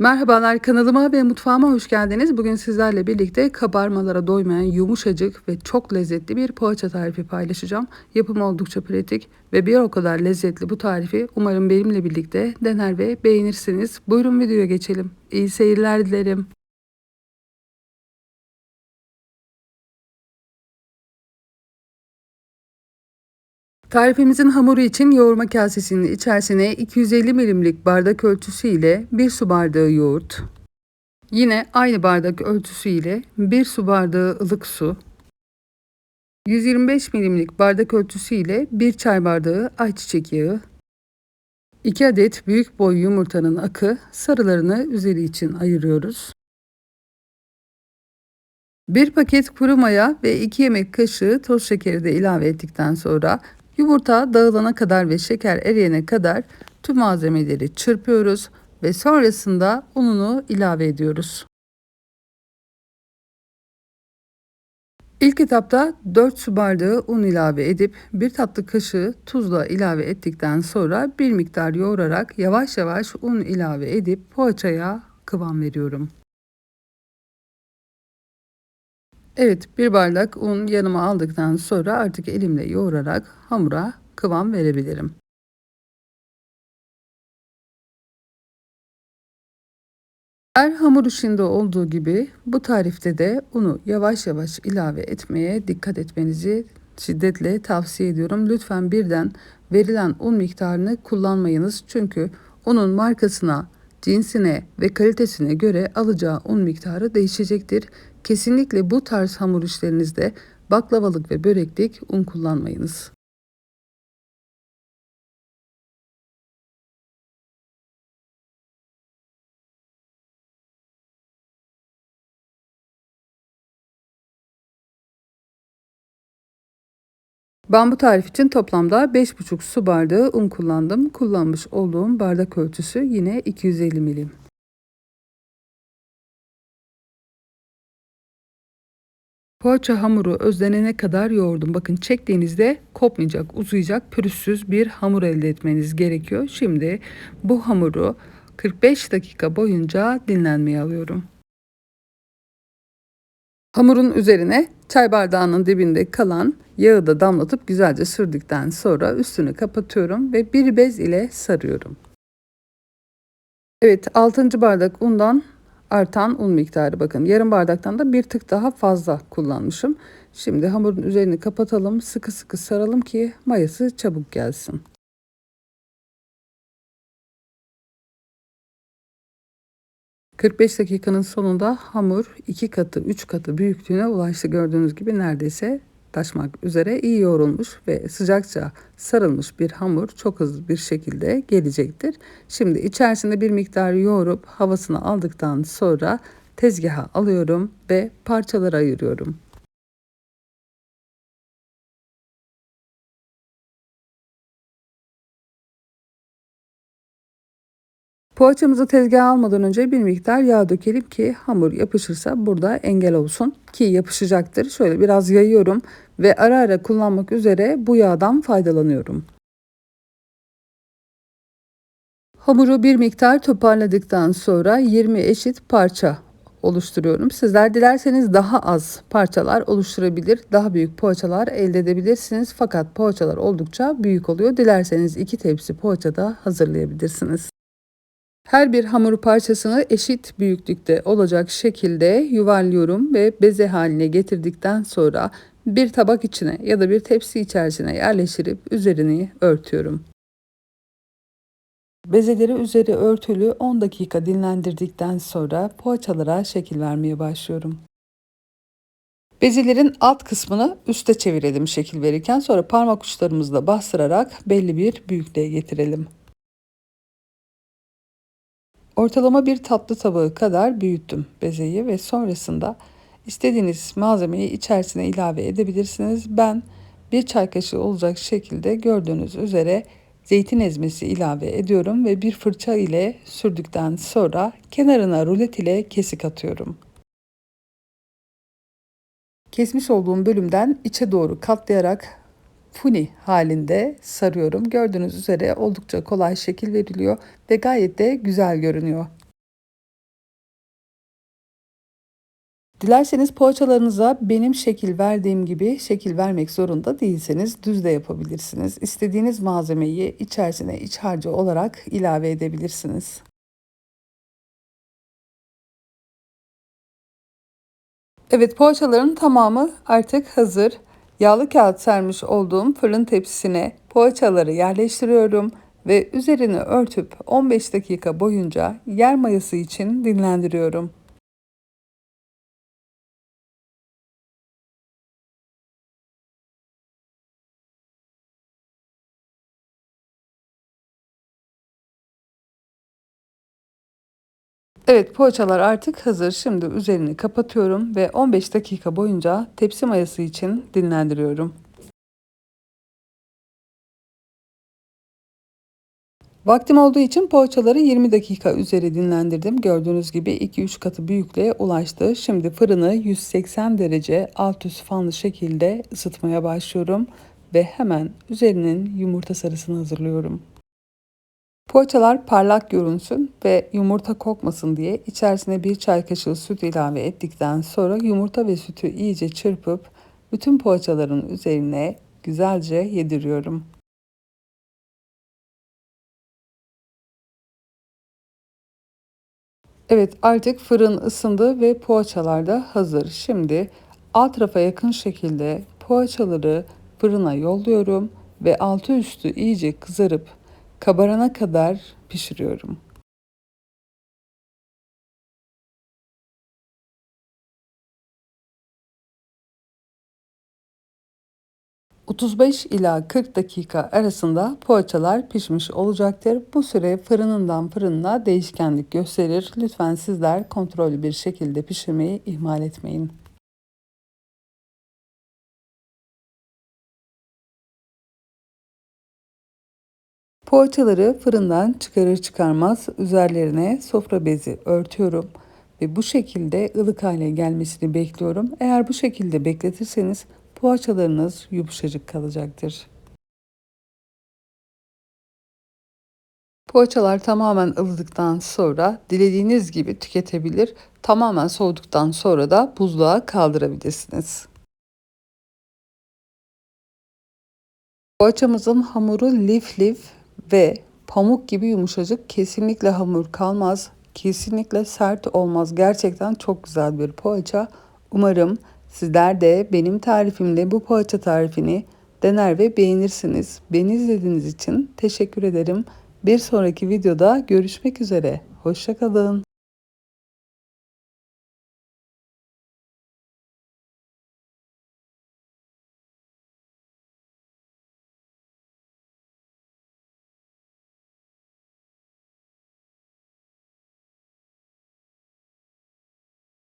Merhabalar kanalıma ve mutfağıma hoş geldiniz. Bugün sizlerle birlikte kabarmalara doymayan yumuşacık ve çok lezzetli bir poğaça tarifi paylaşacağım. Yapımı oldukça pratik ve bir o kadar lezzetli bu tarifi umarım benimle birlikte dener ve beğenirsiniz. Buyurun videoya geçelim. İyi seyirler dilerim. Tarifimizin hamuru için yoğurma kasesinin içerisine 250 milimlik bardak ölçüsü ile 1 su bardağı yoğurt, yine aynı bardak ölçüsü ile 1 su bardağı ılık su, 125 milimlik bardak ölçüsü ile 1 çay bardağı ayçiçek yağı, 2 adet büyük boy yumurtanın akı sarılarını üzeri için ayırıyoruz. 1 paket kuru maya ve 2 yemek kaşığı toz şekeri de ilave ettikten sonra Yumurta dağılana kadar ve şeker eriyene kadar tüm malzemeleri çırpıyoruz ve sonrasında ununu ilave ediyoruz. İlk etapta 4 su bardağı un ilave edip bir tatlı kaşığı tuzla ilave ettikten sonra bir miktar yoğurarak yavaş yavaş un ilave edip poğaçaya kıvam veriyorum. Evet bir bardak un yanıma aldıktan sonra artık elimle yoğurarak hamura kıvam verebilirim. Her hamur işinde olduğu gibi bu tarifte de unu yavaş yavaş ilave etmeye dikkat etmenizi şiddetle tavsiye ediyorum. Lütfen birden verilen un miktarını kullanmayınız. Çünkü unun markasına, cinsine ve kalitesine göre alacağı un miktarı değişecektir. Kesinlikle bu tarz hamur işlerinizde baklavalık ve böreklik un kullanmayınız. Ben bu tarif için toplamda 5,5 su bardağı un kullandım. Kullanmış olduğum bardak ölçüsü yine 250 milim. Poğaça hamuru özlenene kadar yoğurdum. Bakın çektiğinizde kopmayacak, uzayacak, pürüzsüz bir hamur elde etmeniz gerekiyor. Şimdi bu hamuru 45 dakika boyunca dinlenmeye alıyorum. Hamurun üzerine çay bardağının dibinde kalan yağı da damlatıp güzelce sürdükten sonra üstünü kapatıyorum ve bir bez ile sarıyorum. Evet 6. bardak undan artan un miktarı bakın yarım bardaktan da bir tık daha fazla kullanmışım. Şimdi hamurun üzerini kapatalım sıkı sıkı saralım ki mayası çabuk gelsin. ...45 dakikanın sonunda hamur iki katı, üç katı büyüklüğüne ulaştı. Gördüğünüz gibi neredeyse taşmak üzere iyi yoğrulmuş ve sıcakça sarılmış bir hamur çok hızlı bir şekilde gelecektir. Şimdi içerisinde bir miktar yoğurup havasını aldıktan sonra tezgaha alıyorum ve parçalara ayırıyorum. Poğaçamızı tezgaha almadan önce bir miktar yağ dökelim ki hamur yapışırsa burada engel olsun ki yapışacaktır. Şöyle biraz yayıyorum ve ara ara kullanmak üzere bu yağdan faydalanıyorum. Hamuru bir miktar toparladıktan sonra 20 eşit parça oluşturuyorum. Sizler dilerseniz daha az parçalar oluşturabilir, daha büyük poğaçalar elde edebilirsiniz. Fakat poğaçalar oldukça büyük oluyor. Dilerseniz iki tepsi poğaça da hazırlayabilirsiniz. Her bir hamur parçasını eşit büyüklükte olacak şekilde yuvarlıyorum ve beze haline getirdikten sonra bir tabak içine ya da bir tepsi içerisine yerleştirip üzerini örtüyorum. Bezeleri üzeri örtülü 10 dakika dinlendirdikten sonra poğaçalara şekil vermeye başlıyorum. Bezelerin alt kısmını üste çevirelim şekil verirken sonra parmak uçlarımızla bastırarak belli bir büyüklüğe getirelim. Ortalama bir tatlı tabağı kadar büyüttüm bezeyi ve sonrasında istediğiniz malzemeyi içerisine ilave edebilirsiniz. Ben bir çay kaşığı olacak şekilde gördüğünüz üzere zeytin ezmesi ilave ediyorum ve bir fırça ile sürdükten sonra kenarına rulet ile kesik atıyorum. Kesmiş olduğum bölümden içe doğru katlayarak puni halinde sarıyorum. Gördüğünüz üzere oldukça kolay şekil veriliyor ve gayet de güzel görünüyor. Dilerseniz poğaçalarınıza benim şekil verdiğim gibi şekil vermek zorunda değilseniz düz de yapabilirsiniz. İstediğiniz malzemeyi içerisine iç harcı olarak ilave edebilirsiniz. Evet poğaçaların tamamı artık hazır. Yağlı kağıt sermiş olduğum fırın tepsisine poğaçaları yerleştiriyorum ve üzerini örtüp 15 dakika boyunca yer mayası için dinlendiriyorum. Evet poğaçalar artık hazır. Şimdi üzerini kapatıyorum ve 15 dakika boyunca tepsi mayası için dinlendiriyorum. Vaktim olduğu için poğaçaları 20 dakika üzeri dinlendirdim. Gördüğünüz gibi 2-3 katı büyüklüğe ulaştı. Şimdi fırını 180 derece alt üst fanlı şekilde ısıtmaya başlıyorum ve hemen üzerinin yumurta sarısını hazırlıyorum. Poğaçalar parlak görünsün ve yumurta kokmasın diye içerisine bir çay kaşığı süt ilave ettikten sonra yumurta ve sütü iyice çırpıp bütün poğaçaların üzerine güzelce yediriyorum. Evet artık fırın ısındı ve poğaçalar da hazır. Şimdi alt rafa yakın şekilde poğaçaları fırına yolluyorum ve altı üstü iyice kızarıp kabarana kadar pişiriyorum. ...35 ila 40 dakika arasında poğaçalar pişmiş olacaktır. Bu süre fırınından fırınına değişkenlik gösterir. Lütfen sizler kontrollü bir şekilde pişirmeyi ihmal etmeyin. Poğaçaları fırından çıkarır çıkarmaz üzerlerine sofra bezi örtüyorum ve bu şekilde ılık hale gelmesini bekliyorum. Eğer bu şekilde bekletirseniz poğaçalarınız yumuşacık kalacaktır. Poğaçalar tamamen ılıdıktan sonra dilediğiniz gibi tüketebilir. Tamamen soğuduktan sonra da buzluğa kaldırabilirsiniz. Poğaçamızın hamuru lif lif ve pamuk gibi yumuşacık kesinlikle hamur kalmaz. Kesinlikle sert olmaz. Gerçekten çok güzel bir poğaça. Umarım sizler de benim tarifimle bu poğaça tarifini dener ve beğenirsiniz. Beni izlediğiniz için teşekkür ederim. Bir sonraki videoda görüşmek üzere. Hoşçakalın.